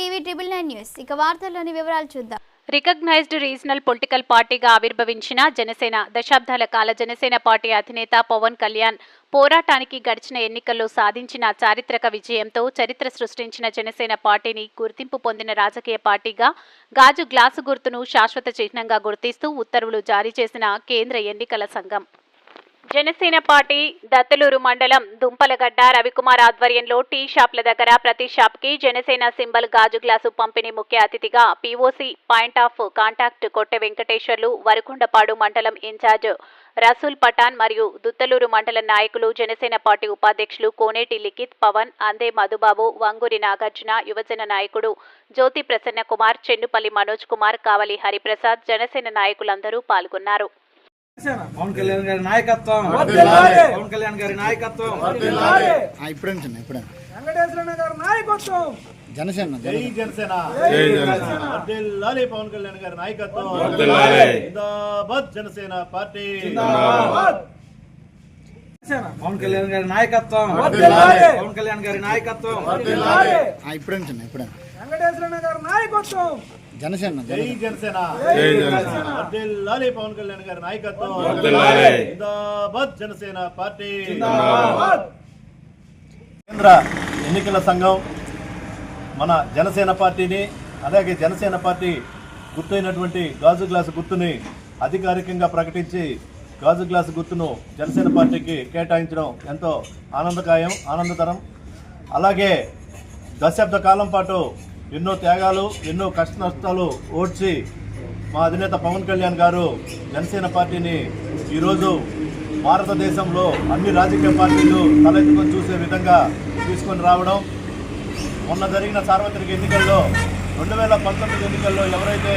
TV triple nine news. ఇక వార్తల్లోని వివరాలు చూద్దాం. రికగ్నైజ్డ్ రీజనల్ పొలిటికల్ పార్టీగా ఆవిర్భవించిన జనసేన దశాబ్దాల కాల జనసేన పార్టీ అధినేత పవన్ కళ్యాణ్ పోరాటానికి గడిచిన ఎన్నికల్లో సాధించిన చారిత్రక విజయంతో చరిత్ర సృష్టించిన జనసేన పార్టీని గుర్తింపు పొందిన రాజకీయ పార్టీగా గాజు గ్లాసు గుర్తును శాశ్వత చిహ్నంగా గుర్తిస్తూ ఉత్తర్వులు జారీ చేసిన కేంద్ర ఎన్నికల సంఘం. జనసేన పార్టీ దత్తలూరు మండలం దుంపలగడ్డ రవికుమార్ ఆధ్వర్యంలో టీ షాప్ల దగ్గర ప్రతి షాప్కి జనసేన సింబల్ గాజు గ్లాసు పంపిణీ ముఖ్య అతిథిగా POC point of contact Kotte Venkateswarlu Varakundapadu మండలం ఇన్ఛార్జ్ రసూల్ పఠాన్ మరియు దుత్తలూరు మండల నాయకులు జనసేన పార్టీ ఉపాధ్యక్షులు కోనేటి లిఖిత్ పవన్ అందే మధుబాబు వంగూరి నాగార్జున యువజన నాయకుడు జ్యోతి ప్రసన్న కుమార్ చెన్నుపల్లి మనోజ్ కుమార్ కావలి హరిప్రసాద్ జనసేన నాయకులందరూ పాల్గొన్నారు. పవన్ కళ్యాణ్ గారి నాయకత్వం. పవన్ కళ్యాణ్ గారి నాయకత్వం. ఇప్పుడు ఇప్పుడు. వెంకటేశ్వర గారి నాయకత్వం. జనసేన జై జనసేన. జనసేన. వర్ధిల్లాలి పవన్ కళ్యాణ్ గారి నాయకత్వం. జిందాబాద్ జనసేన పార్టీ. పవన్ కళ్యాణ్ గారి నాయకత్వం. పవన్ కళ్యాణ్ గారి నాయకత్వం. ఇప్పుడు ఇప్పుడు. వెంకటేశ్వర గారి నాయకత్వం. జనసేన జై జనసేన. జై జనసేన. వర్ధిల్లాలి పవన్ కళ్యాణ్ గారి నాయకత్వం. జిందాబాద్ జనసేన పార్టీ. కేంద్ర ఎన్నికల సంఘం మన జనసేన పార్టీని అలాగే జనసేన పార్టీ గుర్తైనటువంటి గాజు గ్లాసు గుర్తుని అధికారికంగా ప్రకటించి గాజు గ్లాసు గుర్తును జనసేన పార్టీకి కేటాయించడం ఎంతో ఆనందకాయం ఆనందకరం అలాగే దశాబ్ద కాలం పాటు ఎన్నో త్యాగాలు ఎన్నో కష్ట నష్టాలు ఓడ్చి మా అధినేత పవన్ కళ్యాణ్ గారు జనసేన పార్టీని ఈరోజు భారతదేశంలో అన్ని రాజకీయ పార్టీలు తలెత్తుకొని చూసే విధంగా తీసుకొని రావడం. మొన్న జరిగిన సార్వత్రిక ఎన్నికల్లో రెండు వేల పంతొమ్మిది ఎన్నికల్లో ఎవరైతే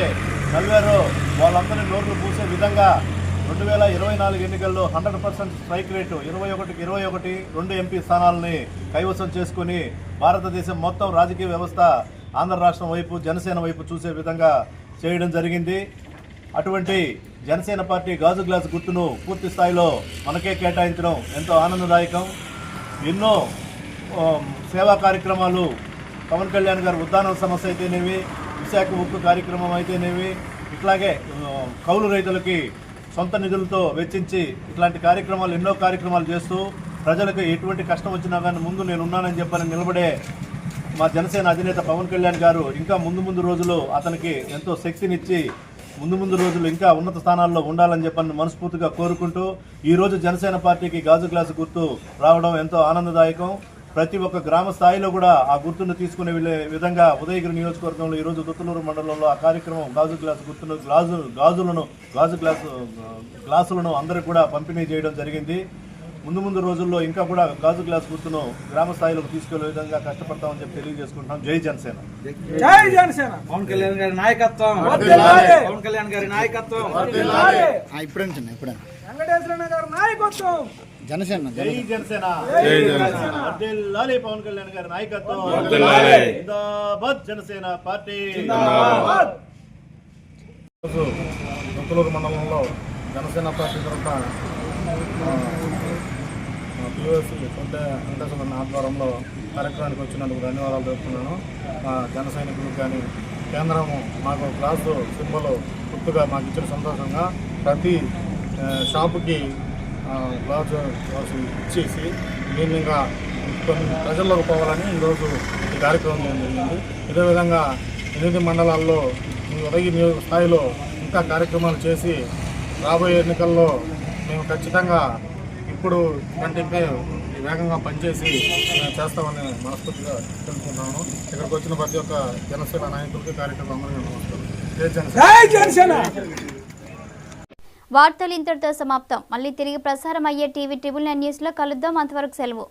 చదివారో వాళ్ళందరినీ నోట్లు పూసే విధంగా రెండు వేల ఇరవై నాలుగు ఎన్నికల్లో హండ్రెడ్ పర్సెంట్ స్ట్రైక్ రేటు ఇరవై ఒకటికి ఇరవై ఒకటి రెండు ఎంపీ స్థానాలని కైవసం చేసుకుని భారతదేశం మొత్తం రాజకీయ వ్యవస్థ ఆంధ్ర రాష్ట్రం వైపు జనసేన వైపు చూసే విధంగా చేయడం జరిగింది. అటువంటి జనసేన పార్టీ గాజు గ్లాస్ గుర్తును పూర్తి స్థాయిలో మనకే కేటాయించడం ఎంతో ఆనందదాయకం. ఎన్నో సేవా కార్యక్రమాలు పవన్ కళ్యాణ్ గారు ఉద్దానం సమస్య అయితేనేవి విశాఖ ఉక్కు కార్యక్రమం అయితేనేవి ఇట్లాగే కౌలు రైతులకి సొంత నిధులతో వెచ్చించి ఇట్లాంటి కార్యక్రమాలు ఎన్నో కార్యక్రమాలు చేస్తూ ప్రజలకు ఎటువంటి కష్టం వచ్చినా కానీ ముందు నేను ఉన్నానని చెప్పని నిలబడే మా జనసేన అధినేత పవన్ కళ్యాణ్ గారు ఇంకా ముందు ముందు రోజులు అతనికి ఎంతో శక్తినిచ్చి ముందు ముందు రోజులు ఇంకా ఉన్నత స్థానాల్లో ఉండాలని చెప్పని మనస్ఫూర్తిగా కోరుకుంటూ ఈరోజు జనసేన పార్టీకి గాజు గ్లాసు గుర్తు రావడం ఎంతో ఆనందదాయకం. ప్రతి ఒక్క గ్రామ స్థాయిలో కూడా ఆ గుర్తును తీసుకునే వెళ్ళే విధంగా ఉదయగిరి నియోజకవర్గంలో ఈ రోజు దుత్తలూరు మండలంలో ఆ కార్యక్రమం గాజు గ్లాసు గుర్తును గ్లాజు గాజులను గాజు గ్లాసు గ్లాసులను అందరికి కూడా పంపిణీ చేయడం జరిగింది. ముందు ముందు రోజుల్లో ఇంకా కూడా గాజు గ్లాస్ గుర్తును గ్రామ స్థాయిలోకి తీసుకెళ్ళే విధంగా కష్టపడతామని చెప్పి తెలియజేసుకుంటున్నాం. జై జనసేన. జై జనసేన. పవన్ కళ్యాణ్ గారి నాయకత్వం. పవన్ కళ్యాణ్ గారి నాయకత్వం. వర్ధిల్లాలి. ఇప్పుడు చిన్న ఇప్పుడు. వెంకటేశ్వర గారి నాయకత్వం. జనసేన జై జనసేన. జై జనసేన. వర్ధిల్లాలి పవన్ కళ్యాణ్ గారి నాయకత్వం. జిందాబాద్ జనసేన పార్టీ. మండలంలో జనసేన పార్టీ తరఫున పిఓసి కొంటే వెంకటేశ్వర ఆధ్వర్యంలో కార్యక్రమానికి వచ్చినందుకు ధన్యవాదాలు తెలుపుతున్నాను. మా జన సైనికులకు కానీ కేంద్రము మాకు క్లాసు సింబల్ గుర్తుగా మాకు ఇచ్చిన సంతోషంగా ప్రతి షాపుకి ఆ, గ్లాసు గ్లాసు ఇచ్చేసి దీన్ని ఇంకా కొన్ని ప్రజల్లోకి పోవాలని ఈరోజు ఈ కార్యక్రమం జరిగింది. ఇదే విధంగా ఎనిమిది మండలాల్లో ఈ నియోజక స్థాయిలో ఇంకా కార్యక్రమాలు చేసి రాబోయే ఎన్నికల్లో మేము ఖచ్చితంగా ఇప్పుడు కంటే వేగంగా పనిచేసి చేస్తామని మనస్ఫూర్తిగా తెలుసుకుంటాము ఇక్కడికి వచ్చిన ప్రతి ఒక్క జనసేన నాయకులకి కార్యక్రమం వార్తలు ఇంతటితో సమాప్తం. మళ్ళీ తిరిగి ప్రసారం అయ్యే టీవీ ట్రిబుల్ నైన్ న్యూస్లో కలుద్దాం. అంతవరకు సెలవు.